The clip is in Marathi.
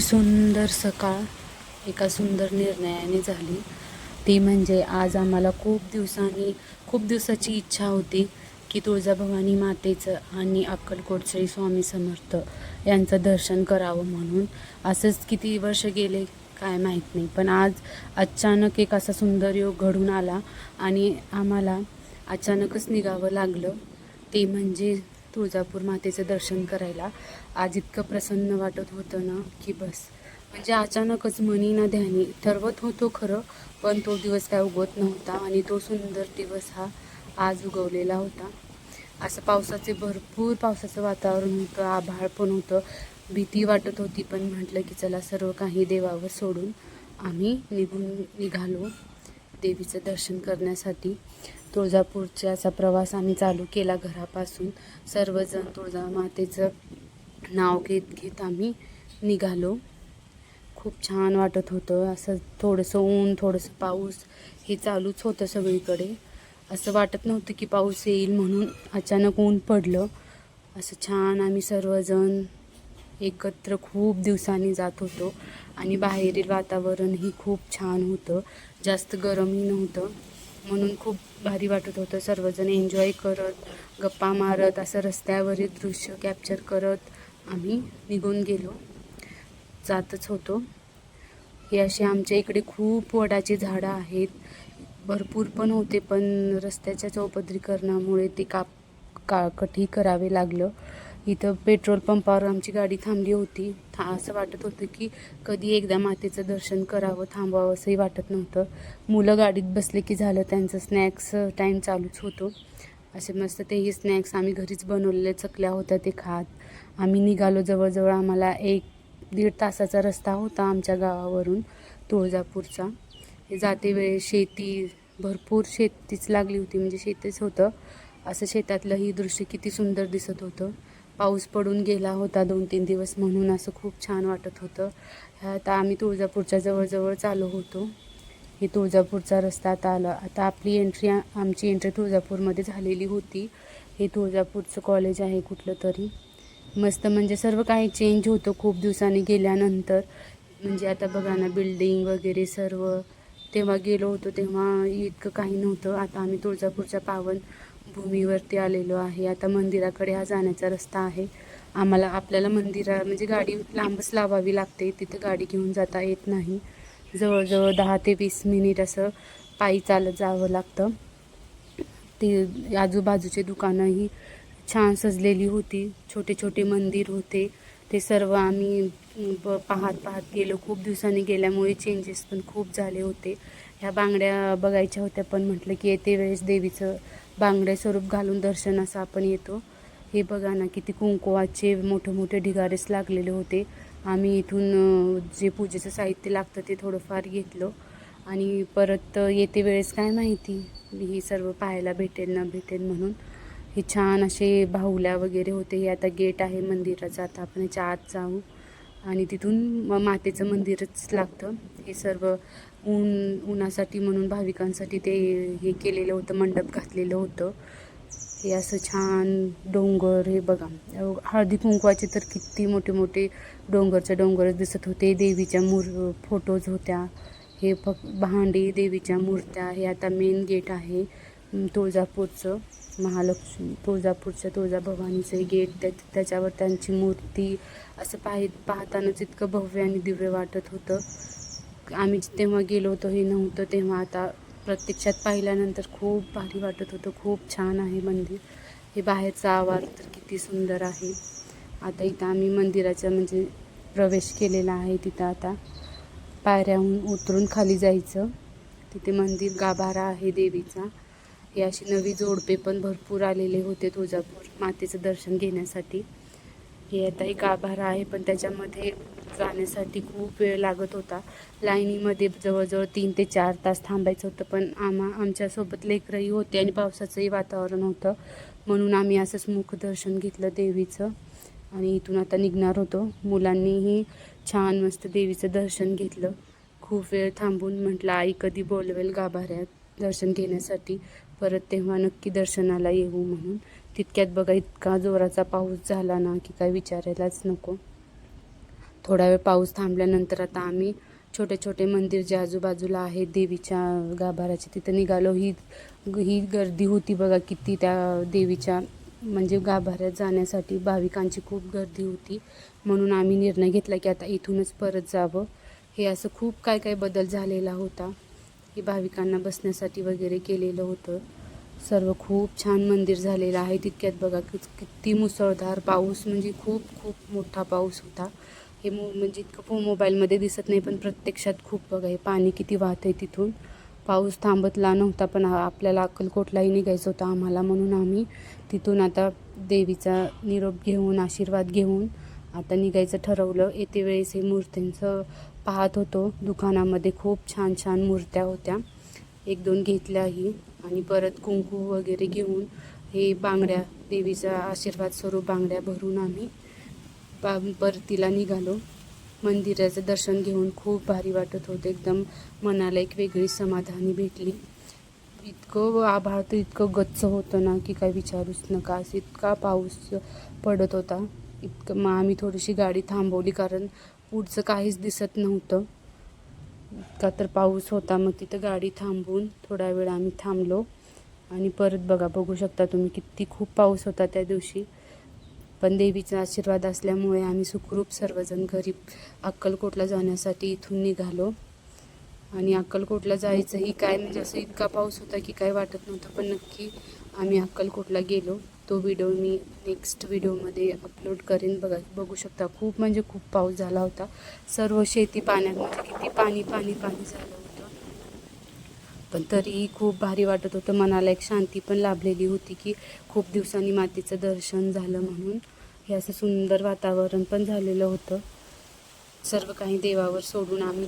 सुंदर सकाळ एका सुंदर निर्णयाने झाली. ती म्हणजे आज आम्हाला खूप दिवसांनी खूप दिवसाची इच्छा होती की तुळजाभवानी मातेचं आणि अक्कलकोटचे स्वामी समर्थ यांचं दर्शन करावं म्हणून. असंच किती वर्ष गेले काय माहीत नाही पण आज अचानक एक असा सुंदर योग घडून आला आणि आम्हाला अचानकच निघावं लागलं. ते म्हणजे तुळजापूर मातेचं दर्शन करायला. आज इतकं प्रसन्न वाटत होतं ना की बस. म्हणजे अचानकच मनी ना ध्यानी. ठरवत होतो खरं पण तो दिवस काय उगवत नव्हता आणि तो सुंदर दिवस हा आज उगवलेला होता. असं पावसाचे भरपूर पावसाचं वातावरण होतं आभाळ पण होतं. भीती वाटत होती पण म्हटलं की चला सर्व काही देवावर सोडून आम्ही निघून निघालो. देवीचं दर्शन करण्यासाठी तुळजापूरचा असा प्रवास आम्ही चालू केला घरापासून. सर्वजण तुळजा मातेचं नाव घेत घेत आम्ही निघालो. खूप छान वाटत होतं. असं थोडंसं ऊन थोडंसं पाऊस हे चालूच होतं सगळीकडे. असं वाटत नव्हतं की पाऊस येईल म्हणून अचानक ऊन पडलं. असं छान आम्ही सर्वजण एकत्र खूप दिवसांनी जात होतो. आणि बाहेरील वातावरणही खूप छान होतं. जास्त गरमही नव्हतं. म्हणून खूप भारी वाटत होतं. सर्वजण एन्जॉय करत गप्पा मारत असं रस्त्यावरील दृश्य कॅप्चर करत आम्ही निघून गेलो. जातच होतो. हे असे आमच्या इकडे खूप वडाची झाडं आहेत. भरपूर पण होते पण रस्त्याच्या चौपदरीकरणामुळे ते काप का कठी करावे लागलं. इथं पेट्रोल पंपावर आमची गाडी थांबली होती. था असं वाटत होतं की कधी एकदा मातेचं दर्शन करावं थांबावं असंही वाटत नव्हतं. मुलं गाडीत बसले की झालं त्यांचं स्नॅक्स टाईम चालूच होतो. असे मस्त तेही स्नॅक्स आम्ही घरीच बनवलेले चकल्या होत्या ते खात. आम्ही निघालो जवळजवळ आम्हाला एक दीड तासाचा रस्ता होता आमच्या गावावरून तुळजापूरचा. हे जाते वेळेस शेती भरपूर शेतीच लागली होती म्हणजे शेतीच होतं. असं शेतातलं ही दृश्य किती सुंदर दिसत होतं. पाऊस पडून गेला होता दोन तीन दिवस म्हणून असं खूप छान वाटत होतं. आता आम्ही तुळजापूरच्या जवळजवळ चालू होतो. हे तुळजापूरचा रस्ता आता आला. आता आपली एंट्री आमची एंट्री तुळजापूरमध्ये झालेली होती. हे तुळजापूरचं कॉलेज आहे कुठलं तरी. मस्त म्हणजे सर्व काही चेंज होतं खूप दिवसांनी गेल्यानंतर. म्हणजे आता बघा ना बिल्डिंग वगैरे सर्व. तेव्हा गेलो होतो तेव्हा इतकं काही नव्हतं. आता आम्ही तुळजापूरच्या पावन भूमीवरती आलेलो आहे. आता मंदिराकडे हा जाण्याचा रस्ता आहे. आम्हाला आपल्याला मंदिरा म्हणजे गाडी लांबच लावावी लागते. तिथे गाडी घेऊन जाता येत नाही. जवळजवळ दहा ते वीस मिनिट असं पायी चालत जावं लागतं. ते आजूबाजूचे दुकानंही छान सजलेली होती. छोटे छोटे मंदिर होते. ते सर्व आम्ही पाहत पाहत गेलो. खूप दिवसांनी गेल्यामुळे चेंजेस पण खूप झाले होते. ह्या बांगड्या बघायच्या होत्या पण म्हटलं की येते वेळेस देवीचं बांगड्या स्वरूप घालून दर्शनास आपण येतो. हे बघा ना किती कुंकुवाचे मोठे मोठे ढिगारेस लागलेले होते. आम्ही इथून जे पूजेचं साहित्य लागतं ते थोडंफार घेतलं. आणि परत येते वेळेस काय माहिती? हे सर्व पाहायला भेटेल ना भेटेल म्हणून. हे छान असे बाहुल्या वगैरे होते. हे आता गेट आहे मंदिराचं. आता आपण याच्या आत जाऊ. आणि तिथून म- मातेचं मंदिरच लागतं. हे सर्व ऊन उन्हासाठी म्हणून भाविकांसाठी ते हे केलेलं होतं मंडप घातलेलं होतं. हे असं छान डोंगर हे बघा. हळदी कुंकवाचे तर किती मोठे मोठे डोंगरच्या डोंगरच दिसत होते. देवीच्या मूर फोटोज होत्या. हे फक्त भांडी देवीच्या मूर्त्या. हे आता मेन गेट आहे तुळजापूरचं. महालक्ष्मी तुळजापूरच्या तुळजाभवानीचं हे गेट त्या त्याच्यावर त्यांची मूर्ती असं पाहि पाहतानाच इतकं भव्य आणि दिव्य वाटत होतं. आम्ही तेव्हा गेलो होतो हे नव्हतं तेव्हा आता प्रत्यक्षात पाहिल्यानंतर खूप भारी वाटत होतं. खूप छान आहे मंदिर. हे बाहेरचा आवाज तर किती सुंदर आहे. आता इथं आम्ही मंदिराच्या म्हणजे प्रवेश केलेला आहे तिथं आता. पायऱ्याहून उतरून खाली जायचं. तिथे मंदिर गाभारा आहे देवीचा. हे अशी नवी जोडपे पण भरपूर आलेले होते तुळजापूर मातेचं दर्शन घेण्यासाठी. हे आता एक आभार आहे पण त्याच्यामध्ये जाण्यासाठी खूप वेळ लागत होता. लाईनीमध्ये जवळजवळ तीन ते चार तास थांबायचं होतं पण आम्हा आमच्यासोबत लेकरंही होते आणि पावसाचंही वातावरण होतं. म्हणून आम्ही असंच मुख दर्शन घेतलं देवीचं आणि इथून आता निघणार होतो. मुलांनीही छान मस्त देवीचं दर्शन घेतलं. खूप वेळ थांबून म्हटलं आई कधी बोलवेल गाभाऱ्यात दर्शन घेण्यासाठी? परत तेव्हा नक्की दर्शनाला येऊ म्हणून. तितक्यात बघा इतका जोराचा पाऊस झाला ना की काय विचारायलाच नको. थोडा वेळ पाऊस थांबल्यानंतर आता आम्ही छोटे छोटे मंदिर जे आजूबाजूला आहेत देवीच्या गाभाऱ्याचे तिथं निघालो. ही ही गर्दी होती बघा किती त्या देवीच्या म्हणजे गाभाऱ्यात जाण्यासाठी भाविकांची खूप गर्दी होती. म्हणून आम्ही निर्णय घेतला की आता इथूनच परत जावं. हे असं खूप काय काय बदल झालेला होता की भाविकांना बसण्यासाठी वगैरे केलेलं होतं. सर्व खूप छान मंदिर झालेलं आहे तितक्यात बघा कि किती मुसळधार पाऊस म्हणजे खूप खूप मोठा पाऊस होता. हे मो म्हणजे इतकं पो मोबाईलमध्ये दिसत नाही पण प्रत्यक्षात खूप बघा हे पाणी किती वाहत आहे तिथून. पाऊस थांबतला नव्हता पण आपल्याला अक्कलकोटलाही निघायचं होतं आम्हाला म्हणून आम्ही तिथून आता देवीचा निरोप घेऊन आशीर्वाद घेऊन आता निघायचं ठरवलं. येते वेळेस हे मूर्त्यांचं पाहत होतो. दुकानामध्ये खूप छान छान मूर्त्या होत्या. एक दोन घेतल्याही. आणि परत कुंकू वगैरे घेऊन हे बांगड्या देवीचा आशीर्वाद स्वरूप बांगड्या भरून आम्ही बा परतीला निघालो. मंदिराचं दर्शन घेऊन खूप भारी वाटत होतं. एकदम मनाला एक वेगळी समाधानी भेटली. इतकं आभाळ तर इतकं गच्च होतं ना की काय विचारूच नका. इतका पाऊस पडत होता. इतकं मग आम्ही थोडीशी गाडी थांबवली कारण पुढचं काहीच दिसत नव्हतं. इतका तर पाऊस होता मग तिथं गाडी थांबवून थोडा वेळ आम्ही थांबलो. आणि परत बघा बघू शकता तुम्ही किती खूप पाऊस होता त्या दिवशी. पण देवीचा आशीर्वाद असल्यामुळे आम्ही सुखरूप सर्वजण घरी अक्कलकोटला जाण्यासाठी इथून निघालो. आणि अक्कलकोटला जायचंही काय म्हणजे असं इतका पाऊस होता की काय वाटत नव्हतं पण नक्की आम्ही अक्कलकोटला गेलो. तो व्हिडिओ मी नेक्स्ट व्हिडिओमध्ये अपलोड करेन. बघा बघू शकता खूप म्हणजे खूप पाऊस झाला होता. सर्व शेती पाण्यामध्ये किती पाणी पाणी पाणी झालं होतं. पण तरीही खूप भारी वाटत होतं. मनाला एक शांती पण लाभलेली होती की खूप दिवसांनी मातीचं दर्शन झालं म्हणून. हे असं सुंदर वातावरण पण झालेलं होतं. सर्व काही देवावर सोडून आम्ही